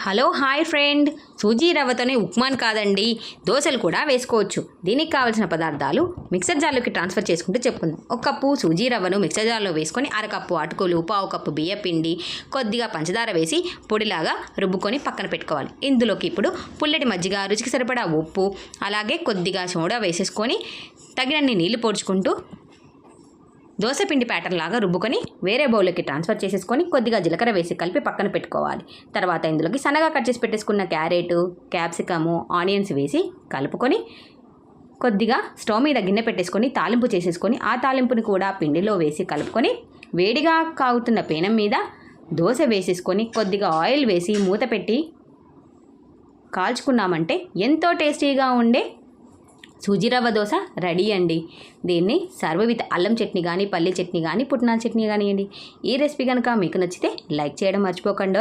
Hello hi friend. Suji రవ్వతోనే ఉప్మాన్ కాదండి. దోశలు కూడా వేసుకోవచ్చు. దీనికి కావాల్సిన పదార్థాలు మిక్సర్ జార్లోకి ట్రాన్స్ఫర్ చేసుకుంటూ చెప్పుకుందాం. ఒక కప్పు సూజీ రవ్వను మిక్సర్ జార్లో వేసుకొని అరకప్పు అటుకులు పావు కప్పు బియ్య పిండి కొద్దిగా పంచదార వేసి పొడిలాగా రుబ్బుకొని పక్కన పెట్టుకోవాలి. ఇందులోకి ఇప్పుడు పుల్లటి మజ్జిగ రుచికి సరిపడా ఉప్పు అలాగే కొద్దిగా సోడా వేసేసుకొని తగినన్ని నీళ్ళు పోడ్చుకుంటూ దోశపిండి ప్యాటర్న్ లాగా రుబ్బుకొని వేరే బౌల్లోకి ట్రాన్స్ఫర్ చేసేసుకొని కొద్దిగా జీలకర్ర వేసి కలిపి పక్కన పెట్టుకోవాలి. తర్వాత ఇందులోకి సన్నగా కట్ చేసి పెట్టేసుకున్న క్యారెట్ క్యాప్సికము ఆనియన్స్ వేసి కలుపుకొని కొద్దిగా స్టవ్ మీద గిన్నె పెట్టేసుకొని తాలింపు చేసేసుకొని ఆ తాలింపుని కూడా పిండిలో వేసి కలుపుకొని వేడిగా కాగుతున్న పేనం మీద దోశ వేసేసుకొని కొద్దిగా ఆయిల్ వేసి మూత పెట్టి కాల్చుకున్నామంటే ఎంతో టేస్టీగా ఉండే సూజీ రవ్వ దోశ రెడీ అండి. దీన్ని సర్వ్ విత్ అల్లం చట్నీ కానీ పల్లి చట్నీ కానీ పుట్నాల చట్నీ కానివ్వండి ఈ రెసిపీ కనుక మీకు నచ్చితే లైక్ చేయడం మర్చిపోకండి